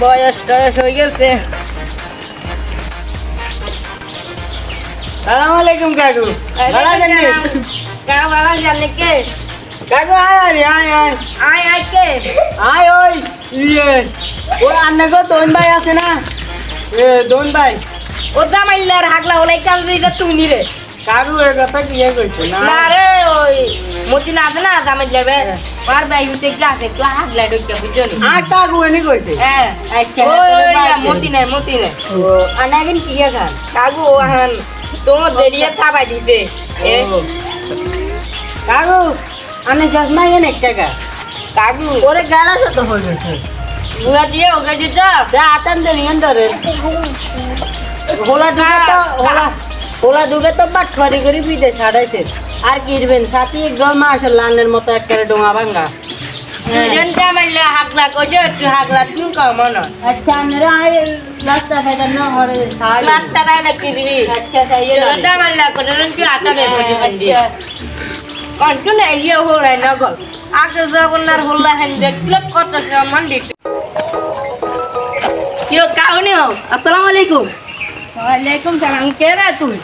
বয়স টয়স হয়ে গেছে। সালাম আলাইকুম কাকু। ভালো আছেন নি? ভালো জানে কে? কাকু আয় আয় আয় আয়। আয় আয় কে? আয় ওই ইয়ে। ওই আন্নে গো দোন ভাই আছে না? এ দোন ভাই। ও দামাইলার হাগলা ওলাই কাল দিটা তুই নি রে কাকু এ কথা কি এ কইছে না না রে ওই মতি না আছে না দামাই যাবে আর ভাই উঠে গেছে একটু হাগলা ঢুকে বুঝছ নি আর কাকু এনে কইছে হ্যাঁ আচ্ছা, ওই তাহলে ওই বাদ না, দে। মতি নাই মতি নাই ও আনাগিন কি এ খান কাকু আহান তোমার দেরিয়ে থাবাই দিতে এ ও। কাকু আনে চশমা এনে টাকা কাকু ওরে গালা তো হয়ে গেছে বুয়া দিয়ে ওকে দিত যা আতান দে নিয়ন ধরে হোলা ঢুকে তো বাট খড়ি করে পিঠে ছাড়াইছে আর কিরবেন সাথী একদম মাসের লানের মতো একেবারে ডোঙা ভাঙ্গা। দুজন ওয়ালাইকুম সালাম কে রে তুই?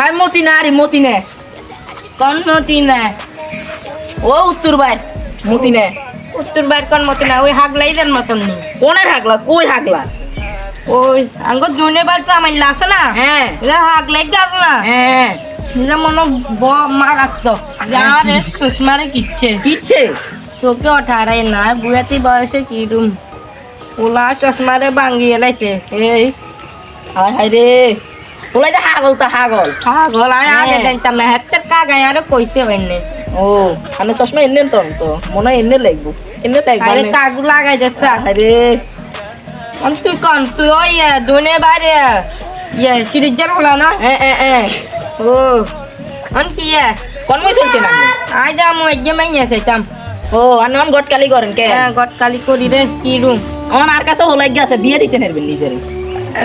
আই মতি না আরে মতি নে কোন মতি না ও উত্তর বাইর মতি নে উত্তর বাইর কোন মতি না ওই হাগলাইলেন মতন নি। কোনের হাগলা? কই হাগলা? ওই আঙ্গ জুনে বার তো আমার লাগছে না। হ্যাঁ। হাগলাই গাছ না। হ্যাঁ। মনে ব মারাত্মক। যারে সুষমারে কিচ্ছে। কিচ্ছে? তোকে অঠারে না বুয়াতি বয়সে কিরুম? ওলা চশমারে ভাঙ্গিয়ে লাইছে। এই হায় হায় রে। ওলা যে হাগল তা হাগল। হাগল আয় আগে জানতাম না হাতে কাগায় আরে কইতে ও আমি চশমা এনে তো তো। মনে হয় এনে লাগবো। এনে লাগবো আরে কাগু লাগাই যাচ্ছে। আরে অন তুই কন তুই ওই দোনে বাইরে ইয়ে সিরিজার হলো না? এ এ এ ও অন কি ইয়ে কোন মই চলছে না আই যা মু একদম মাইয়া চাইতাম ও আর নন গটকালি করেন কে? হ্যাঁ গটকালি করি রে কি রুম? আমার আর কাছে হলাই গেছে বিয়ে দিতে নেরবেন নিজের।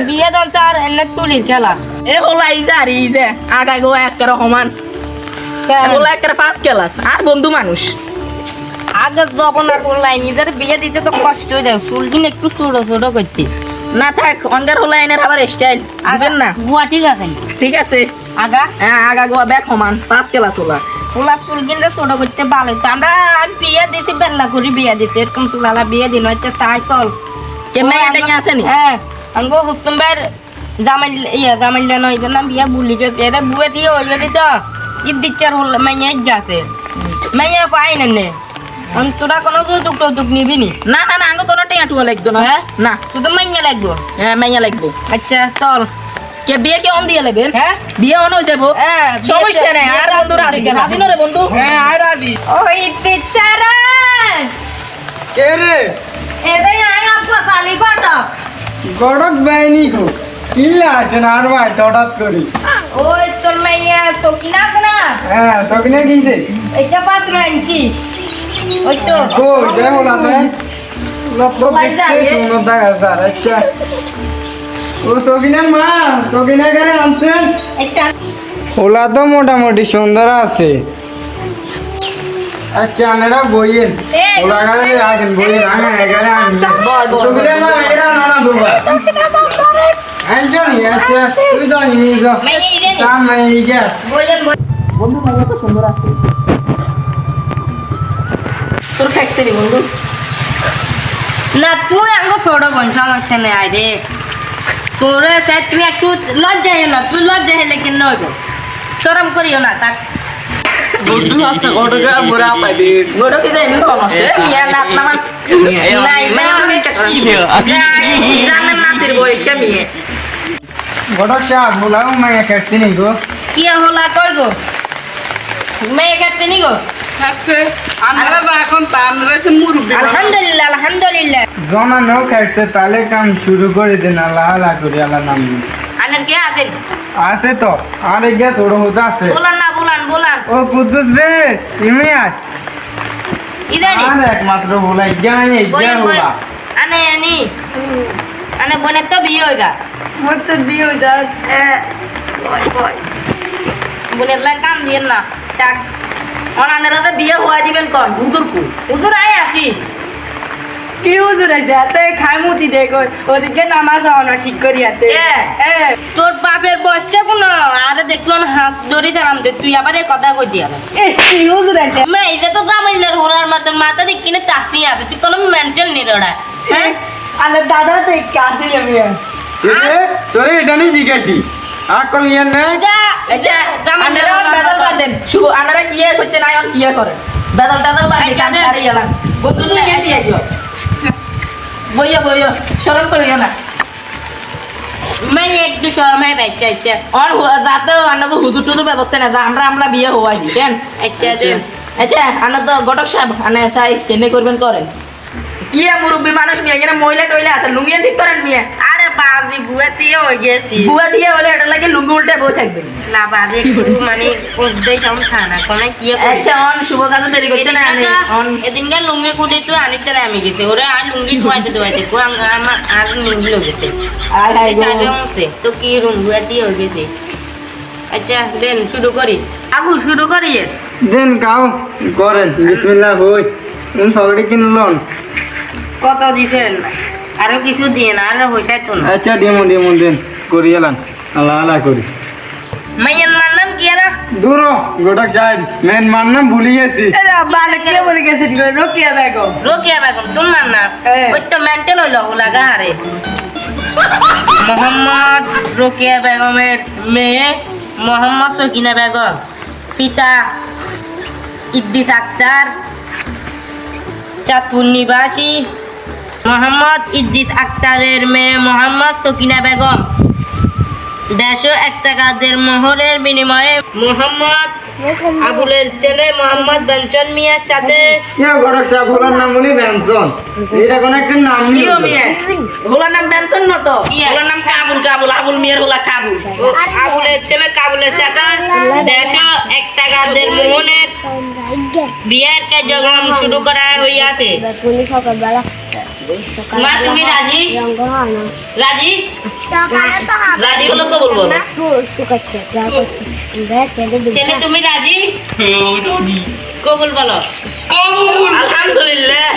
বিয়ে দন তার এনে তুলির খেলা। এ হলাই যা আর এই যে আগাই গো একের সমান। হলা একের পাঁচ ক্লাস আর বন্ধু মানুষ। আগে যখন আর বললাই নিজের বিয়ে দিতে তো কষ্ট হয়ে যায় চুলকিন একটু ছোট ছোট করতে। না থাক অনগার হলাই এনের আবার স্টাইল বুঝেন না? বুয়া ঠিক আছে ঠিক আছে। আগা? হ্যাঁ আগা গো ব্যাগ সমান পাঁচ ক্লাস হলা ওলা চুলকিন ছোট করতে ভালো হতো আমরা আমি বিয়ে দিতে বেলা করি বিয়ে দিতে এরকম চুলালা বিয়ে দিন হচ্ছে তাই চল। কেমন এটাই আছে নি? হ্যাঁ। আঙ্গো হুকুম বের জামাই ইয়া জামাইলে নয় যে নাম বিয়া ভুলি যে এটা বুয়ে দিয়ে হইলে দিত ঈদ দিচ্ছার হল মাইয়া যাতে মাইয়া পাই না নে। অন তোরা কোনো যৌতুক টৌতুক নিবি নি? না না না আঙ্গ কোনো টিয়া টুয়া লাগতো না। হ্যাঁ? না। শুধু মাইয়া লাগবো? হ্যাঁ মাইয়া লাগবো। আচ্ছা চল। কে বিয়ে কে অন দিয়ে লাগবেন হ্যাঁ? বিয়ে অন হয়ে যাব। হ্যাঁ সমস্যা নেই আর বন্ধুরা রাজি না রে বন্ধু? হ্যাঁ আর আদি ও ঈদ দিচ্ছারা কে রে? এদাই আয় আপা কালি কত গড়ক বাইনি গো কিল্লা আছে না আর ভাই হঠাৎ করি। ওই তোর মাইয়া তো কিনা না? হ্যাঁ সকিনে গিয়েছে। এটা পাত্র আনছি। ওই তো। ও আছে। লপ্পো ভাই দেখতে যাবে। সুন্দর দেখা স্যার আচ্ছা। ও সকিনের মা সকিনা কেন আনছেন? একটা ওলা তো মোটামুটি সুন্দর আছে। আচ্ছা আনেরা বইয়েন ওলা গাড়ি আছেন বইয়েন আমি এখানে আনি সকিনের মা এরা নানা দুবা আনছনি আচ্ছা তুই জানি নি যা মাইয়া ইরে নি। সাম মাই গা বলেন বন্ধু মাইয়া তো সুন্দর আছে। তোর খাইছে রে বন্ধু। না তুই আঙ্গ ছোট বোন সমস্যা নেই আয় রে। তোরে তাই একটু লজ্জা না তুই লজ্জা হেলে কি নইব শরম করিও না তাক বন্ধু আসতে গড়কে বুড়া পাইবি গড় কি যাই নিও নষ্ট মিয়া নাত নামান নাই নাই আমি জানেন নাতির বয়সে মিয়ে গড়ক সাহেব বলাও মাইয়া কাটছি নি গো কি হলা কই গো মেয়ে কাটতে নি গো আসছে আমরা বা এখন তান্দ্রা সে মুরব্বি আলহামদুলিল্লাহ আলহামদুলিল্লাহ জমা নো কাটছে তাহলে কাম শুরু করে দেন আল্লাহ আল্লাহ করে আল্লাহ নাম আনার কে আছেন আছে তো আর এগিয়ে ছোট হতে আছে বলান না বলান ও কুদ্দুস রে ইমে আস ইদানি। আর একমাত্র বলাই আনে আনি। আনে তো মোর তো লাই না। তো বিয়ে হওয়া দিবেন কোন হুজুর কু হুজুর আয় আসি। কি হুজুর যাতে খাই মুতি দে কই? ওদিকে নামাজ হওয়া ঠিক করি আছে। এ, এ। তোর বাপের বয়সে কোনো আরে দেখল না হাত ধরে থাকলাম তুই আবার এই কথা কই দিয়া এ কি হুজুর আছে মে এই তো জামাইলার হোরার মতন মাথা দিয়ে কিনে তাসি আছে তুই কোনো মেন্টাল ওরা হ্যাঁ? আলে দাদা তো কাছে যাবি এ, তোরে এটা নিয়ে শিখাইছি। ইয়ার যা জামাইলার শুভ আনারা কিয়ে করতে নাই আর কিয়ে করে? বেদল বেদল বাদ এই দেন যাদের- সারি এলাম। বন্ধুর দিয়ে বইয়া বইয়া শরম করিও না একটু আচ্ছা অন যাতে অন্যকে হুজুর টুজুর ব্যবস্থা না আমরা আমরা বিয়ে হওয়া দিতেন আচ্ছা আচ্ছা, আচ্ছা আনা তো গটক সাহেব আনে তাই কেনে করবেন করেন। কি মুরব্বী মানুষ মিয়া এখানে মহিলা টইলা আছে লুঙ্গিয়ে ঠিক করেন মিয়া। আরে বাজি বুয়ে দিয়ে হয়ে গেছি বুয়া দিয়ে হলে এটা লাগে লুঙ্গি উল্টে বসে থাকবেন না বাজি মানে উদ্দেশ্য আমি খানা কোনে কি আচ্ছা অন শুভ কাজে দেরি করতে না আনে অন এদিনকার লুঙ্গি কুড়ি তুই আনিতে না আমি গেছে। ওরে আর লুঙ্গি ধোয়াইতে ধোয়াইতে কো আমার আর লুঙ্গি গেছে। আয় হায় গো। তো কি রুম বুয়ে দিয়ে হয়ে গেছে। আচ্ছা দেন শুরু করি আগু শুরু করি দেন কাও করেন বিসমিল্লাহ হই উন সবাই কিনলন কত দিছেন আরও কিছু দিয়ে না আর হইসাই তো না আচ্ছা দিমু দিমু দেন। করি এলাম আল্লাহ আল্লাহ করি। মাইয়ান মার নাম কি না দূর গোটাক সাহেব মেন নাম ভুলি গেছি। বালে কে বলে গেছে রকিয়া বেগম। রোকিয়া বেগম তোর নাম? না হ্যাঁ। ওই তো মেন্টেল হইল লাগা হারে মোহাম্মদ রোকিয়া বেগমের মেয়ে মোহাম্মদ সকিনা বেগম পিতা ইদ্দিস আক্তার চাঁদপুর নিবাসী। মোহাম্মদ ইদ্দিস আক্তারের মেয়ে মোহাম্মদ সকিনা বেগম। দেড়শো এক টাকাদের মোহরের বিনিময়ে মোহাম্মদ আবুলের ছেলে মোহাম্মদ বেঞ্চন মিয়ার সাথে হলার নাম বলি ব্যঞ্জন এটা কোন একটা নাম কি নিয়ে ও মিয়া। হোলার নাম টেনশন না তো? কি? হোলার নাম কাবুল কাবুল আবুল মিয়ার হোলা কাবুল। আবুলের ছেলে কাবুলের সাথে দেড়শো এক টাকাদের মোহনের বিয়ের কার্যক্রম শুরু করা হইয়াছে। মা তুমি রাজি? রাজি? রাজি হলো কবুল বলো ছেলে তুমি রাজি? কবুল বলো। আলহামদুলিল্লাহ।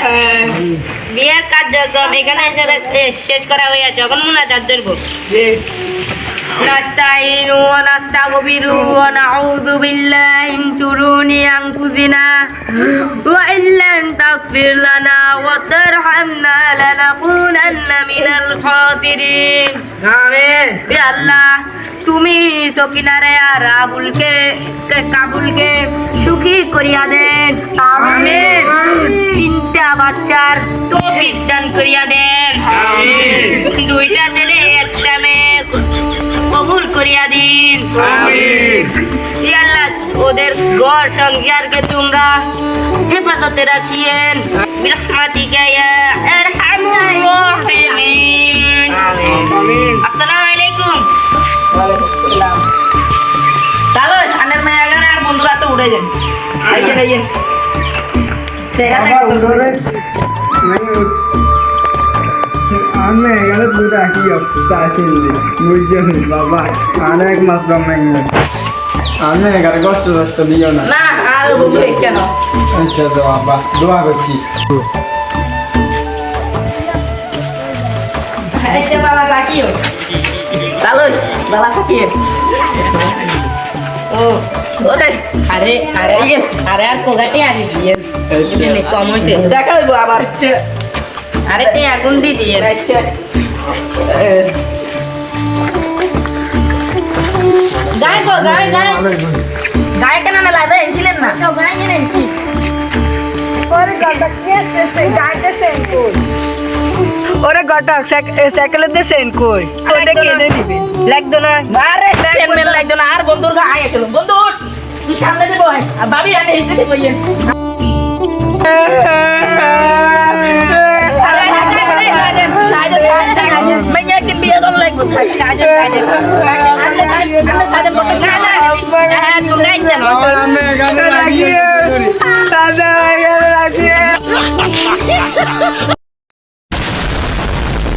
বিয়ের কার্যক্রম এখানে শেষ করা হয়েছে এখন মুনাজাত দেবো نستعين ونستغفر ونعوذ بالله من شرور أنفسنا وإن لم تغفر لنا وترحمنا لنكونن من الخاسرين আমিন হে আল্লাহ তুমি সকিনারে আর আবুলকে কাবুলকে সুখী করিয়া দেন আমিন তিনটা বাচ্চার তৌফিক দান করিয়া দেন দুইটা আল্লাহ ওদের ঘর সংসারকে তোমরা হেফাজতে রাখিয়েন। ইয়া রাহিমিন। আসসালামু আলাইকুম। তাহলে আনের মেয়ে আগে আর বন্ধুরা তো উড়ে যান আইয়েন আইয়েন বাবা উঠোরে আমি এখানে দুটা কি অবস্থা আছে বুঝছেন বাবা অনেক মাস রমাই আমি এখানে কষ্ট কষ্ট দিও না। না আর বন্ধু কেন? আচ্ছা তো বাবা দোয়া করছি। আচ্ছা বাবা রাখিও তাহলে বাবা থাকিয়ে ও ওরে আরে আরে আরে আর কোগাটি আনি দিয়ে কম হইছে। দেখা হইব আবার। আরে তে আগুন দি দিয়ে আচ্ছা। গায় গো গায় গায়। গায়ে কেন না লাদা এনেছিলেন না? তো গায় নিয়ে এনেছি ওরে গটক সাইকেলের দিয়ে সেন্ড কই? ওটা কেনে দিবে? লাগতো না আরে কেন মেল লাগতো না আর বন্ধুর গা আয় চলো বন্ধু তুই সামনে দেবো আর ভাবি আমি ইয়ে